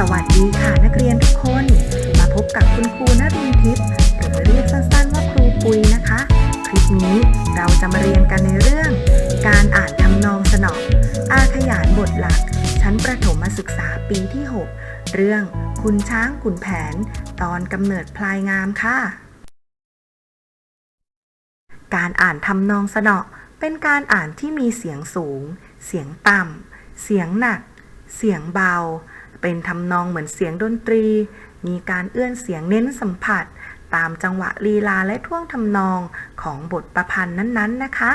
สวัสดีค่ะนักเรียนทุกคน มาพบกับคุณครูนรินทิพย์หรือเรียกสั้นๆว่าครูปุยนะคะ คลิปนี้เราจะมาเรียนกันในเรื่อง การอ่านทำนองสนออาขยานบทหลัก ชั้นประถมศึกษาปีที่ 6 เรื่องคุณช้างขุนแผน ตอนกำเนิดพลายงามค่ะ การอ่านทำนองสนอเป็นการอ่านที่มีเสียงสูง เสียงต่ำเสียงหนัก เสียงเบา เป็นทำนองเหมือนเสียงดนตรี มีการเอื้อนเสียงเน้นสัมผัส ตามจังหวะลีลาและท่วงทำนองของบทประพันธ์นั้นๆนะคะ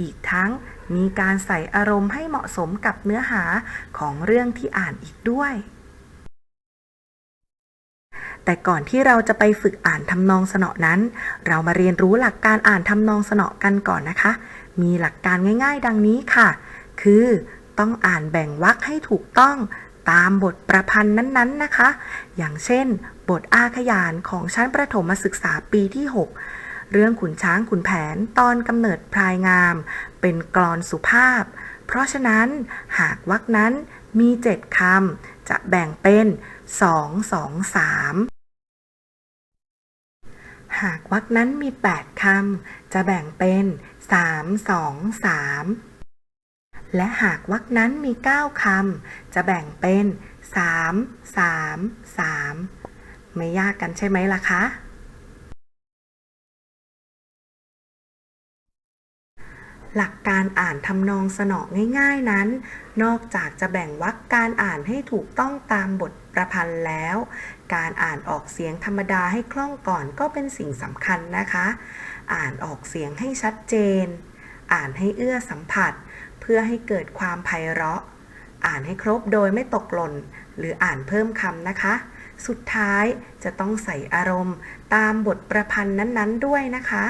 อีกทั้งมีการใส่อารมณ์ให้เหมาะสมกับเนื้อหาของเรื่องที่อ่านอีกด้วย แต่ก่อนที่เราจะไปฝึกอ่านทำนองสนอนั้น เรามาเรียนรู้หลักการอ่านทำนองสนอกันก่อนนะคะ มีหลักการง่าย ๆ ดังนี้ค่ะ คือต้องอ่านแบ่งวรรคให้ถูกต้อง ตามบทประพันธ์นั้นๆนะคะ อย่างเช่น บทอาขยานของชั้นประถมศึกษาปีที่ 6 เรื่องขุนช้างขุนแผนตอนกำเนิดพลายงาม เป็นกลอนสุภาพ เพราะฉะนั้นหากวรรคนั้นมีเจ็ดคำจะแบ่งเป็นสองสองสามหากวรรคนั้นมี 8คำจะแบ่งเป็น 3 2 3 และหากวรรคนั้นมี 9 คำ จะแบ่งเป็น 3 3 3 ไม่ยากกันใช่ไหมล่ะคะ หลักการอ่านทำนองสนอง่ายๆนั้น นอกจากจะแบ่งวรรคการอ่านให้ถูกต้องตามบทประพันธ์แล้ว การอ่านออกเสียงธรรมดาให้คล่องก่อนก็เป็นสิ่งสำคัญนะคะ อ่านออกเสียงให้ชัดเจน อ่านให้เอื้อสัมผัส เพื่อให้เกิดความไพเราะ อ่านให้ครบโดยไม่ตกหล่น หรืออ่านเพิ่มคำนะคะ สุดท้ายจะต้องใส่อารมณ์ตามบทประพันธ์นั้นๆด้วยนะคะ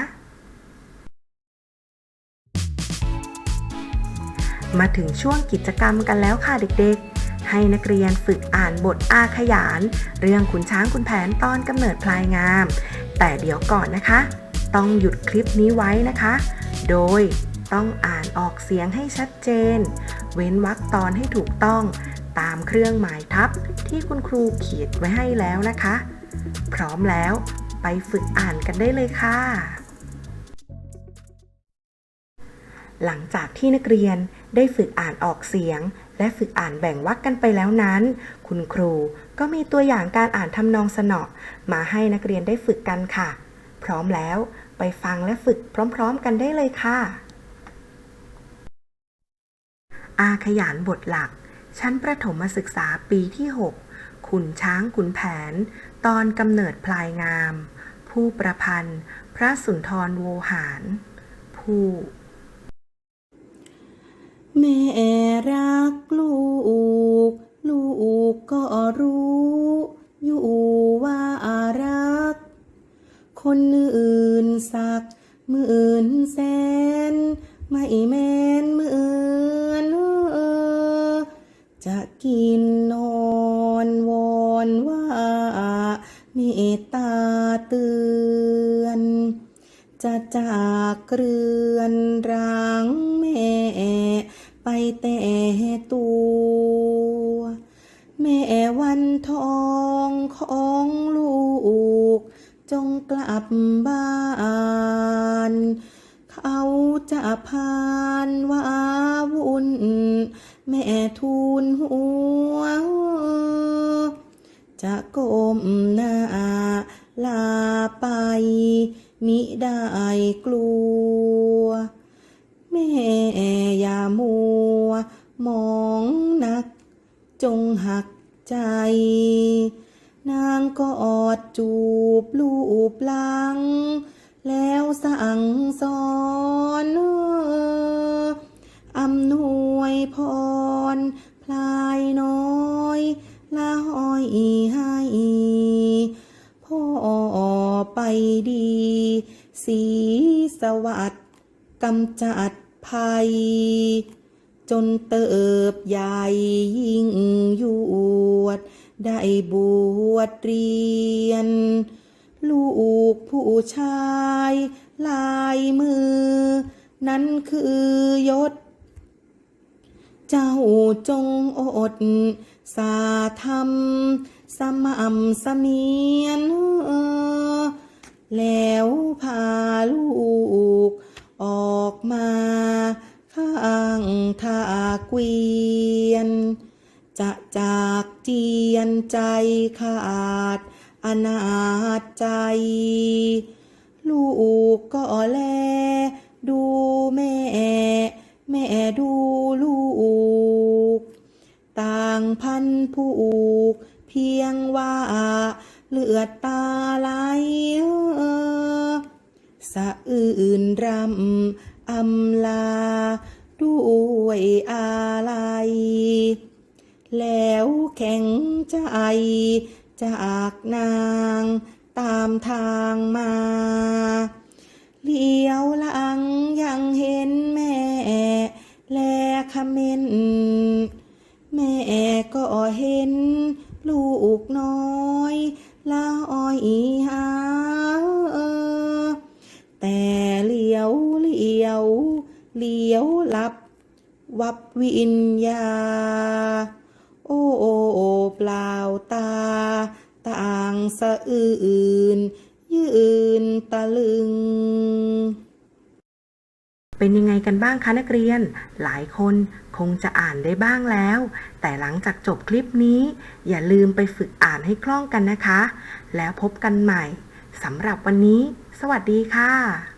มาถึงช่วงกิจกรรมกันแล้วค่ะเด็กๆ ให้นักเรียนฝึกอ่านบทอาขยาน เรื่องขุนช้างขุนแผนตอนกำเนิดพลายงาม แต่เดี๋ยวก่อนนะคะ ต้องหยุดคลิปนี้ไว้นะคะ โดย ต้องอ่านออกเสียงให้ชัดเจน เว้นวรรคตอนให้ถูกต้อง ตามเครื่องหมายทับที่คุณครูเขียนไว้ให้แล้วนะคะ พร้อมแล้วไปฝึกอ่านกันได้เลยค่ะ หลังจากที่นักเรียนได้ฝึกอ่านออกเสียง และฝึกอ่านแบ่งวรรคกันไปแล้วนั้น คุณครูก็มีตัวอย่างการอ่านทำนองสนอมาให้นักเรียนได้ฝึกกันค่ะ พร้อมแล้วไปฟังและฝึกพร้อม ๆ กันได้เลยค่ะ อาขยานบทหลัก ชั้นประถมศึกษาปีที่ 6 ขุนช้างขุนแผน ตอนกำเนิดพลายงาม ผู้ประพันธ์ พระสุนทรโวหาร ผู้แม่รักลูก ลูกก็รู้ินนอนวอนว่าเมตตาเตือน จะจากเรือนร้างแม่ไปแต่ตัว แม่วันทองของลูก จงกลับบ้าน เขาจะพานว่าวุ่น แม่ทูลหัว จะก้มหน้าลาไป มิได้กลัว แม่อย่ามัว มองนัก จงหักใจ นางก็อดจูบลูบหลัง แล้วสั่งสอนอำนวยพร พลายน้อยละห้อยให้พ่อไปดี สีสวัสดกำจัดภัย จนเติบใหญ่ยิ่งยวด ได้บวชเรียน ลูกผู้ชาย ลายมือ นั้นคือยศ เจ้าจงอด สาธรรม สม่ำเสมียนแล้วพาลูก ออกมา ข้างทาเกวียน จะจากเจียนใจขาด อนาจใจ ลูกก็แล ดูแม่ แม่ดูลูก ต่างพันผูก เพียงว่าเลือดตาไหลสะอื่นรำอำลา ด้วยอะไร แล้วแข็งใจ จากนางตามทางมา เลี้ยวหลังยังเห็นแม่ แลคเมนแม่ก็เห็นลูกน้อยละอ้อยหาแต่เลี้ยวเลี้ยว เลี้ยวหลับ วับวิญญา โอ้โอโอเปล่าตา ต่างสะอื่น ยืนตะลึง เป็นยังไงกันบ้างคะนักเรียน หลายคนคงจะอ่านได้บ้างแล้ว แต่หลังจากจบคลิปนี้ อย่าลืมไปฝึกอ่านให้คล่องกันนะคะ แล้วพบกันใหม่สำหรับวันนี้ สวัสดีค่ะ